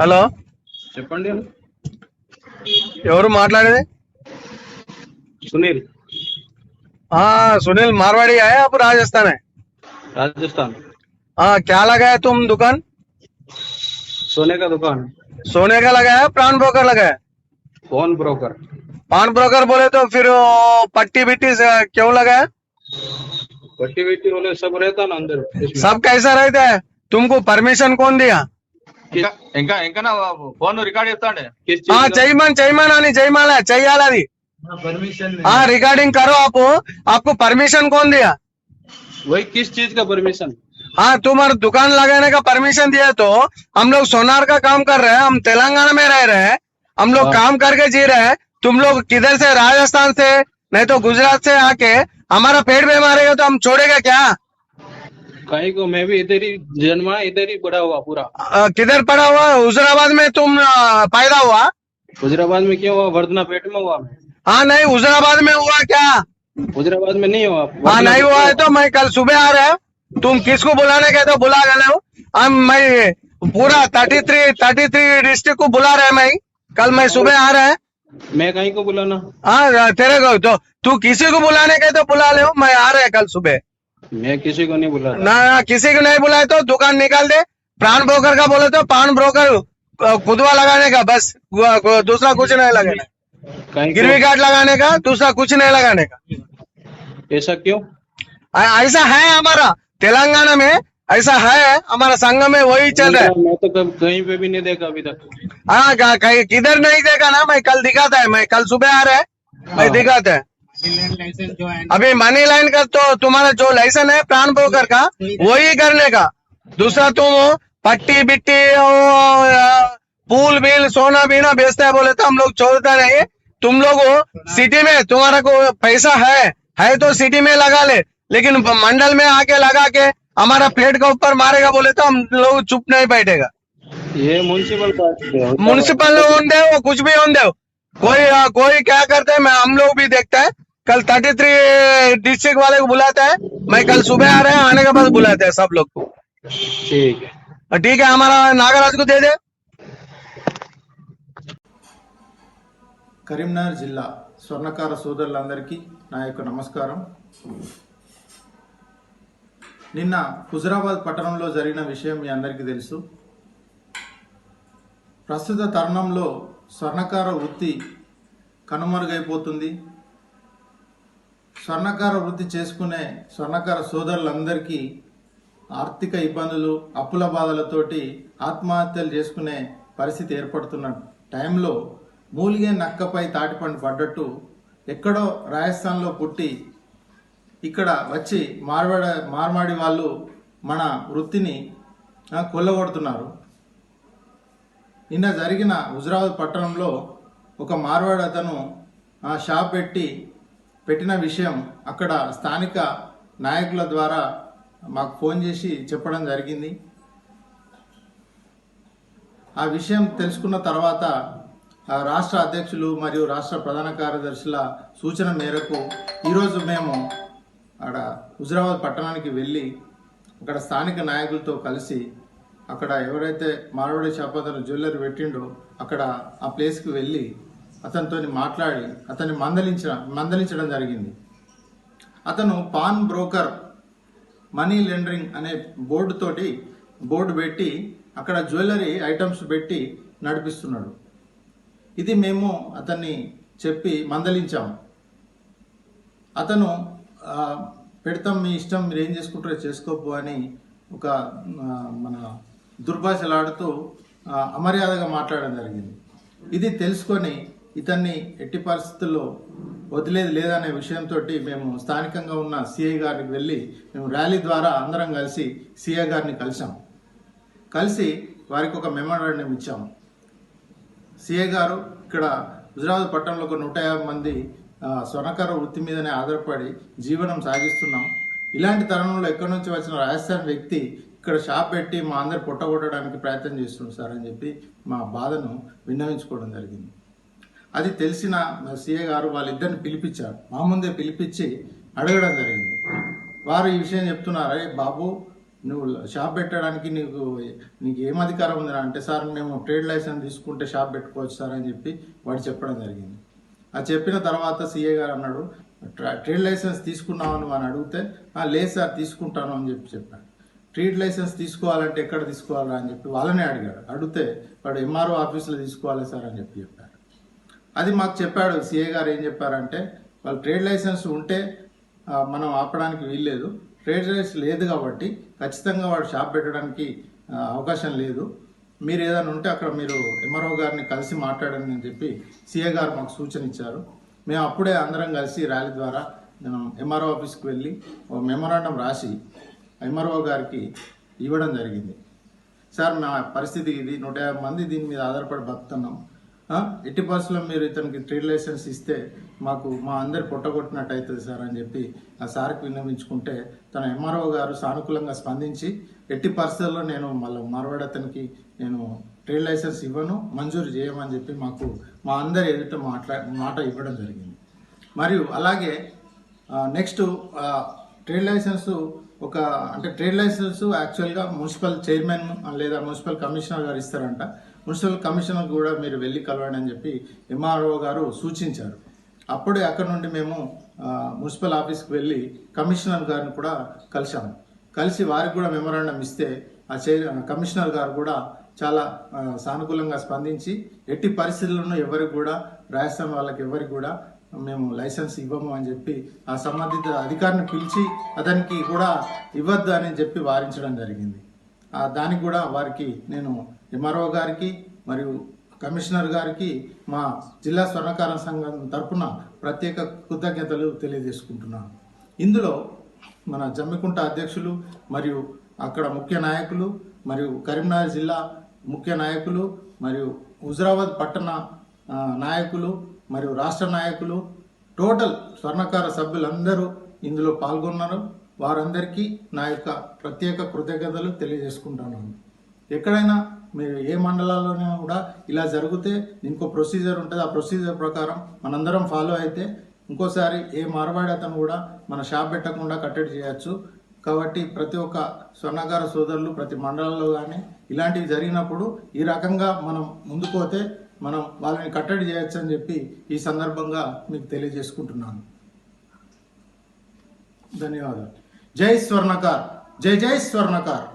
Hello చెప్పండి ఎవరు మాట్లాడేది సునీల్ हाँ सुनील मारवाड़ी है आप राजस्थान है राजस्थान हाँ क्या लगाया तुम दुकान सोने का दुकान सोने का लगाया प्राण ब्रोकर लगाया फोन ब्रोकर पान ब्रोकर बोले तो फिर वो पट्टी बिट्टी से क्यों लगाया पट्टी विट्टी वाले सब रहता ना अंदर इसमें। सब कैसा रहता है तुमको परमिशन कौन दिया किस- ఇంకా ఇంకా నా ఫోన్ రికార్డ్ చేస్తాండే किस हाँ चीज का? जयमान जयमान आनी जयमाल है चाहिए అది परमिशन हाँ रिकॉर्डिंग करो आप आपको परमिशन कौन दिया वही किस चीज का परमिशन हाँ तुम्हारा दुकान लगाने का परमिशन दिया तो हम लोग सोनार का काम कर रहे हैं हम तेलंगाना में रह रहे हैं हम लोग हाँ। काम करके जी रहे हैं तुम लोग किधर से राजस्थान से नहीं तो गुजरात से आके हमारा पेट में मारेगा तो हम छोड़ेगा क्या कहीं को मैं भी इधर ही जन्मा इधर ही बड़ा हुआ पूरा। किधर पड़ा हुआ? हुजराबाद में तुम पैदा हुआ? हुजराबाद में क्यों हुआ? वर्धना पेट में हुआ मैं। हाँ नहीं हुजराबाद में हुआ क्या? हुजराबाद में नहीं हुआ। हाँ नहीं हुआ है तो मैं कल सुबह आ रहा हूँ। तुम किसको बुलाने गए तो बुला गए हो। हम मैं पूरा thirty three thirty three district को बुला रहे मैं कल मैं सुबह आ रहा है। मैं कहीं को बुलाना? हाँ तेरे को तो तू किसी को बुलाने गए तो बुला ले मैं आ रहा है कल सुबह। मैं किसी को नहीं बुला ना ना, किसी को नहीं बुलाए तो दुकान निकाल दे। प्राण ब्रोकर का बोले तो प्राण ब्रोकर खुदवा लगाने का बस दूसरा कुछ नहीं लगाना। गिरवी कार्ड लगाने का दूसरा कुछ नहीं लगाने का। ऐसा क्यों? ऐसा है हमारा तेलंगाना में ऐसा है हमारा संघ में वही चल रहा है। मैं तो कहीं पे भी नहीं देखा अभी तक। हाँ कहीं किधर नहीं देखा ना मैं कल दिखाता है मैं कल सुबह आ रहा है मैं हाँ। दिखाता है अभी मनी लाइन का तो तुम्हारा जो लाइसेंस है प्राण ब्रोकर का वही करने का। दूसरा तुम पट्टी बिट्टी पूल बिल सोना बीना बेचता है बोले तो हम लोग छोड़ता नहीं। तुम लोग सिटी में तुम्हारा को पैसा है है तो सिटी में लगा ले। लेकिन मंडल में आके लगा के हमारा पेट के ऊपर मारेगा बोले तो हम लोग चुप नहीं बैठेगा। ये म्यूनसिपल का म्यूनसिपल होंगे वो कुछ भी होंगे कोई आ, कोई क्या करते हैं मैं हम लोग भी देखते हैं। कल थर्टी थ्री डिस्ट्रिक्ट वाले को बुलाते हैं मैं कल सुबह आ रहे हैं आने के बाद बुलाते हैं सब लोग को ठीक है और ठीक है हमारा नागराज को दे दे కరీంనగర్ జిల్లా స్వర్ణకార సోదరులందరికీ నా యొక్క నమస్కారం నిన్న హుజరాబాద్ పట్టణంలో జరిగిన విషయం మీ అందరికీ తెలుసు ప్రస్తుత తరుణంలో స్వర్ణకార వృత్తి కనుమరుగైపోతుంది స్వర్ణకార వృత్తి చేసుకునే స్వర్ణకార సోదరులందరికీ ఆర్థిక ఇబ్బందులు అప్పుల బాధలతోటి ఆత్మహత్యలు చేసుకునే పరిస్థితి ఏర్పడుతున్న టైంలో మూలిగే నక్కపై తాటిపండు పడ్డట్టు ఎక్కడో రాజస్థాన్లో పుట్టి ఇక్కడ వచ్చి మార్వాడ మార్మాడి వాళ్ళు మన వృత్తిని కొల్లగొడుతున్నారు. నిన్న జరిగిన హుజరాబాద్ పట్టణంలో ఒక మార్వాడ అతను షాప్ పెట్టి పెట్టిన విషయం అక్కడ స్థానిక నాయకుల ద్వారా మాకు ఫోన్ చేసి చెప్పడం జరిగింది. ఆ విషయం తెలుసుకున్న తర్వాత రాష్ట్ర అధ్యక్షులు మరియు రాష్ట్ర ప్రధాన కార్యదర్శుల సూచన మేరకు ఈరోజు మేము అక్కడ హుజరాబాద్ పట్టణానికి వెళ్ళి అక్కడ స్థానిక నాయకులతో కలిసి అక్కడ ఎవరైతే మారవాడి షాప్ అతను జ్యువెలరీ పెట్టిండో అక్కడ ఆ ప్లేస్కి వెళ్ళి అతనితో మాట్లాడి అతన్ని మందలించ మందలించడం జరిగింది. అతను పాన్ బ్రోకర్ మనీ లెండరింగ్ అనే బోర్డు తోటి బోర్డు పెట్టి అక్కడ జ్యువెలరీ ఐటమ్స్ పెట్టి నడిపిస్తున్నాడు. ఇది మేము అతన్ని చెప్పి మందలించాము అతను పెడతాం మీ ఇష్టం మీరు ఏం చేసుకుంటారో చేసుకోపో అని ఒక మన దుర్భాషలాడుతూ అమర్యాదగా మాట్లాడడం జరిగింది. ఇది తెలుసుకొని ఇతన్ని ఎట్టి పరిస్థితుల్లో వదిలేది లేదనే విషయంతో మేము స్థానికంగా ఉన్న సిఐ గారికి వెళ్ళి మేము ర్యాలీ ద్వారా అందరం కలిసి సిఐ గారిని కలిసాం కలిసి వారికి ఒక మెమోరాండం ఇచ్చాము. సిఐ గారు ఇక్కడ హుజరాబాద్ పట్టణంలో ఒక నూట యాభై మంది ఆ, స్వర్ణకార వృత్తి మీదనే ఆధారపడి జీవనం సాగిస్తున్నాం. ఇలాంటి తరుణంలో ఎక్కడి నుంచి వచ్చిన రాజస్థాన్ వ్యక్తి ఇక్కడ షాప్ పెట్టి మా అందరు పొట్టగొట్టడానికి ప్రయత్నం చేస్తున్నాం సార్ అని చెప్పి మా బాధను విన్నవించుకోవడం జరిగింది. అది తెలిసిన సీఏ గారు వాళ్ళిద్దరిని పిలిపించారు. మా ముందే పిలిపించి అడగడం జరిగింది. వారు ఈ విషయం చెప్తున్నారు "అరే బాబు నువ్వు షాప్ పెట్టడానికి నీకు నీకు ఏం అధికారం ఉందిరా? అంటే సార్ మేము ట్రేడ్ లైసెన్స్ తీసుకుంటే షాప్ పెట్టుకోవచ్చు సార్ అని చెప్పి వాడు చెప్పడం జరిగింది. అది చెప్పిన తర్వాత సీఏ గారు అన్నాడు "ట్రా- ట్రేడ్ లైసెన్స్ తీసుకున్నామని నువ్వు? అని అడిగితే లేదు సార్ తీసుకుంటాను అని చెప్పి చెప్పాడు ట్రేడ్ లైసెన్స్ తీసుకోవాలంటే ఎక్కడ తీసుకోవాలా అని చెప్పి వాళ్ళనే అడిగాడు అడిగితే వాడు ఎంఆర్ఓ ఆఫీస్లో తీసుకోవాలి సార్ అని చెప్పి చెప్పాడు అది మాకు చెప్పాడు సిఏ గారు ఏం చెప్పారంటే వాళ్ళు ట్రేడ్ లైసెన్స్ ఉంటే మనం ఆపడానికి వీల్లేదు. ట్రేడ్ లైసెన్స్ లేదు కాబట్టి ఖచ్చితంగా వాడు షాప్ పెట్టడానికి అవకాశం లేదు. మీరు ఏదైనా ఉంటే అక్కడ మీరు ఎంఆర్ఓ గారిని కలిసి మాట్లాడండి అని చెప్పి సిఏ గారు మాకు సూచన ఇచ్చారు. మేము అప్పుడే అందరం కలిసి ర్యాలీ ద్వారా మనం ఎంఆర్ఓ ఆఫీస్కి వెళ్ళి ఒక మెమోరాండం రాసి ఎంఆర్ఓ గారికి ఇవ్వడం జరిగింది. సార్ మా పరిస్థితి ఇది. నూట యాభై మంది దీని మీద ఆధారపడి బతున్నాం ఎట్టి పరిస్థితుల్లో మీరు ఇతనికి ట్రేడ్ లైసెన్స్ ఇస్తే మాకు మా అందరు పొట్టగొట్టినట్టు అవుతుంది సార్ అని చెప్పి ఆ సార్కి విన్నవించుకుంటే తన ఎంఆర్ఓ గారు సానుకూలంగా స్పందించి ఎట్టి పరిస్థితుల్లో నేను మళ్ళీ మరవాడు అతనికి నేను ట్రేడ్ లైసెన్స్ ఇవ్వను మంజూరు చేయమని చెప్పి మాకు మా అందరి ఎదుట మాట్లా మాట ఇవ్వడం జరిగింది. మరియు అలాగే నెక్స్ట్ ట్రేడ్ లైసెన్స్ ఒక అంటే ట్రేడ్ లైసెన్స్ యాక్చువల్గా మున్సిపల్ చైర్మన్ లేదా మున్సిపల్ కమిషనర్ గారు ఇస్తారంట. మున్సిపల్ కమిషనర్ కూడా మీరు వెళ్ళి కలవండి అని చెప్పి ఎంఆర్ఓ గారు సూచించారు. అప్పుడే అక్కడ నుండి మేము మున్సిపల్ ఆఫీస్కి వెళ్ళి కమిషనర్ గారిని కూడా కలిసాము కలిసి వారికి కూడా మెమరాండం ఇస్తే ఆ చైర్ కమిషనర్ గారు కూడా చాలా సానుకూలంగా స్పందించి ఎట్టి పరిస్థితుల్లోనూ ఎవరికి కూడా రాజస్థాన్ వాళ్ళకి ఎవరికి కూడా మేము లైసెన్స్ ఇవ్వము అని చెప్పి ఆ సంబంధిత అధికారిని పిలిచి అతనికి కూడా ఇవ్వద్దు అని చెప్పి వారించడం జరిగింది. ఆ దానికి కూడా వారికి నేను ఎంఆర్ఓ గారికి మరియు కమిషనర్ గారికి మా జిల్లా స్వర్ణకార సంఘం తరపున ప్రత్యేక కృతజ్ఞతలు తెలియజేసుకుంటున్నాను. ఇందులో మన జమ్మికుంట అధ్యక్షులు మరియు అక్కడ ముఖ్య నాయకులు మరియు కరీంనగర్ జిల్లా ముఖ్య నాయకులు మరియు హుజరాబాద్ పట్టణ నాయకులు మరియు రాష్ట్ర నాయకులు టోటల్ స్వర్ణకార సభ్యులందరూ ఇందులో పాల్గొన్నారు. వారందరికీ నా యొక్క ప్రత్యేక కృతజ్ఞతలు తెలియజేసుకుంటున్నాను. ఎక్కడైనా మీరు ఏ మండలాల్లోనైనా కూడా ఇలా జరిగితే ఇంకో ప్రొసీజర్ ఉంటుంది. ఆ ప్రొసీజర్ ప్రకారం మనందరం ఫాలో అయితే ఇంకోసారి ఏ మారవాడి అతను కూడా మన షాప్ పెట్టకుండా కట్టడి చేయొచ్చు. కాబట్టి ప్రతి ఒక్క స్వర్ణకార సోదరులు ప్రతి మండలంలో కానీ ఇలాంటివి జరిగినప్పుడు ఈ రకంగా మనం ముందుకు పోతే మనం వాళ్ళని కట్టడి చేయొచ్చు అని చెప్పి ఈ సందర్భంగా మీకు తెలియజేసుకుంటున్నాను. ధన్యవాదాలు. జై స్వర్ణకార్. జై జై స్వర్ణకార్.